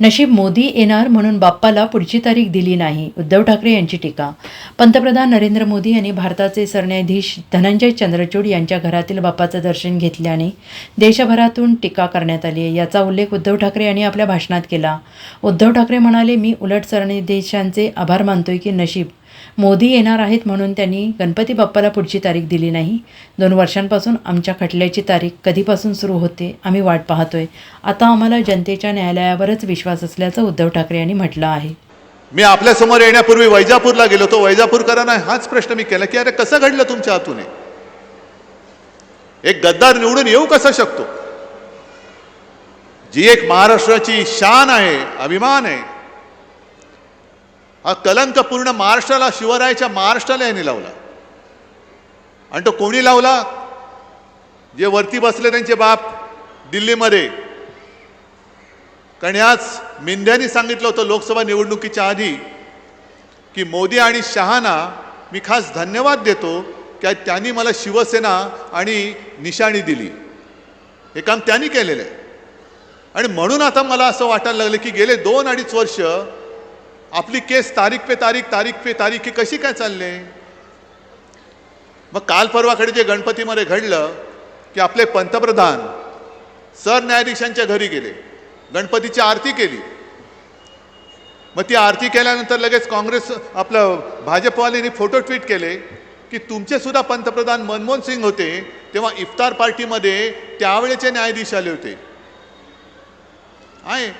नशीब मोदी येणार म्हणून बाप्पाला पुढची तारीख दिली नाही उद्धव ठाकरे यांची टीका. पंतप्रधान नरेंद्र मोदी यांनी भारताचे सरन्यायाधीश धनंजय चंद्रचूड यांच्या घरातील बाप्पाचं दर्शन घेतल्याने देशभरातून टीका करण्यात आली आहे. याचा उल्लेख उद्धव ठाकरे यांनी आपल्या भाषणात केला. उद्धव ठाकरे म्हणाले मी उलट सरन्यायाधीशांचे आभार मानतोय की नशीब मोदी येणार आहेत म्हणून त्यांनी गणपती बाप्पाला पुढची तारीख दिली नाही. दोन वर्षांपासून आमच्या खटल्याची तारीख कधीपासून सुरू होते आम्ही वाट पाहतोय. आता आम्हाला जनतेच्या न्यायालयावरच विश्वास असल्याचं उद्धव ठाकरे यांनी म्हटलं आहे. मी आपल्यासमोर येण्यापूर्वी वैजापूरला गेलो होतो. वैजापूरकरांना हाच प्रश्न मी केला की अरे कसं घडलं तुमच्या हातून? एक गद्दार निवडून येऊ कसा शकतो? जी एक महाराष्ट्राची शान आहे अभिमान आहे हा कलंक पूर्ण महाराष्ट्राला शिवरायाच्या महाराष्ट्राला यांनी लावला. आणि तो कोणी लावला? जे वरती बसले त्यांचे बाप दिल्लीमध्ये. कारण याच मेंढ्यांनी सांगितलं होतं लोकसभा निवडणुकीच्या आधी की मोदी आणि शहाना मी खास धन्यवाद देतो की त्यांनी मला शिवसेना आणि निशाणी दिली. हे काम त्यांनी केलेलं आहे. आणि म्हणून आता मला असं वाटायला लागलं की गेले दोन अडीच वर्ष आपली केस तारीख पे तारीख तारीख पे तारीख ही कशी काय चालले? मग काल परवाकडे जे गणपतीमध्ये घडलं की आपले पंतप्रधान सरन्यायाधीशांच्या घरी गेले गणपतीची आरती केली. मग ती आरती केल्यानंतर लगेच काँग्रेस आपलं भाजपवाल्यांनी फोटो ट्विट केले की तुमचे सुद्धा पंतप्रधान मनमोहन सिंग होते तेव्हा इफ्तार पार्टीमध्ये त्यावेळेचे न्यायाधीश आले होते. आहे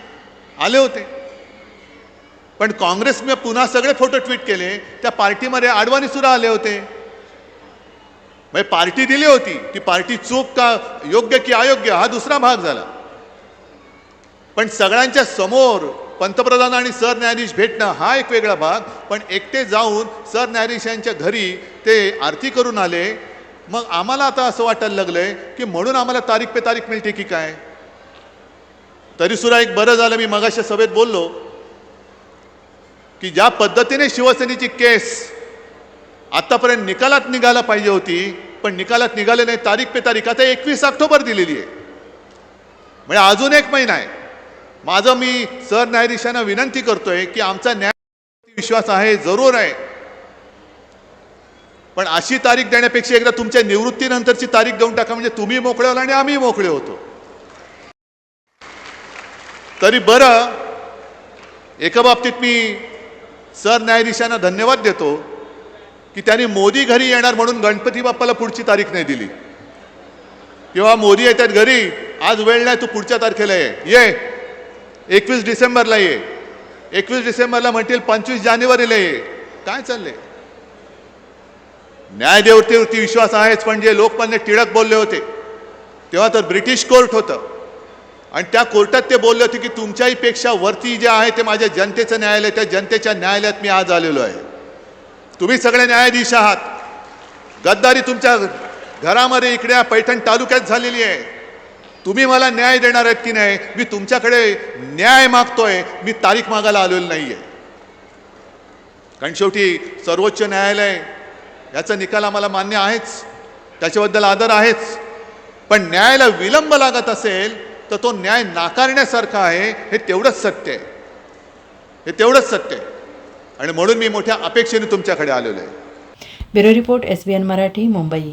आले होते. पण काँग्रेसने पुन्हा सगळे फोटो ट्विट केले. त्या पार्टीमध्ये आडवाणी सुद्धा आले होते. म्हणजे पार्टी दिली होती. ती पार्टी चूक का योग्य की अयोग्य हा दुसरा भाग झाला. पण सगळ्यांच्या समोर पंतप्रधान आणि सरन्यायाधीश भेटणं हा एक वेगळा भाग. पण एकटे जाऊन सरन्यायाधीशांच्या घरी ते आरती करून आले. मग आम्हाला आता असं वाटायला लागलंय की म्हणून आम्हाला तारीख पे तारीख मिळते की काय? तरी सुद्धा एक बरं झालं. मी मगाशा सभेत बोललो. की ज्या पद्धतीने शिवसेनेची केस आतापर्यंत निकालात निघायला पाहिजे होती पण निकालात निघाले नाही तारीख पे तारीख. आता एकवीस ऑक्टोबर दिलेली आहे. म्हणजे अजून एक महिना आहे. माझं मी सरन्यायाधीशांना विनंती करतोय की आमचा न्याय विश्वास आहे जरूर आहे. पण अशी तारीख देण्यापेक्षा एकदा तुमच्या निवृत्तीनंतरची तारीख देऊन टाका म्हणजे तुम्ही मोकळे होला आणि आम्ही मोकळे होतो. तरी बरं एका बाबतीत मी सरन्यायाधीशांना धन्यवाद देतो की त्यांनी मोदी घरी येणार म्हणून गणपती बाप्पाला पुढची तारीख नाही दिली. किंवा मोदी येतात घरी आज वेळ नाही तू पुढच्या तारखेला ये. ये. एकवीस डिसेंबरला ये. एकवीस डिसेंबरला म्हणतील पंचवीस जानेवारीला ये. काय चाललंय? न्यायदेवतेवरती विश्वास आहेच पण जे लोकमान्य टिळक बोलले होते तेव्हा तर ब्रिटिश कोर्ट होतं. आणि त्या कोर्टात ते बोलले होते की तुमच्याही पेक्षा वरती जे आहे ते माझ्या जनतेचं न्यायालय त्या जनतेच्या न्यायालयात मी आज आलेलो आहे. तुम्ही सगळे न्यायाधीश आहात. गद्दारी तुमच्या घरामध्ये इकड्या पैठण तालुक्यात झालेली आहे. तुम्ही मला न्याय देणार आहेत की नाही? मी तुमच्याकडे न्याय मागतोय. मी तारीख मागायला आलेलो नाही आहे कारण शेवटी सर्वोच्च न्यायालय याचा निकाल आम्हाला मान्य आहेच. त्याच्याबद्दल आदर आहेच. पण न्यायाला विलंब लागत असेल तर तो न्याय नाकारण्यासारखा आहे हे तेवढंच सत्य आहे. हे तेवढंच सत्य आहे. आणि म्हणून मी मोठ्या अपेक्षेने तुमच्याकडे आलेलो आहे. Bureau report S B N Marathi Mumbai.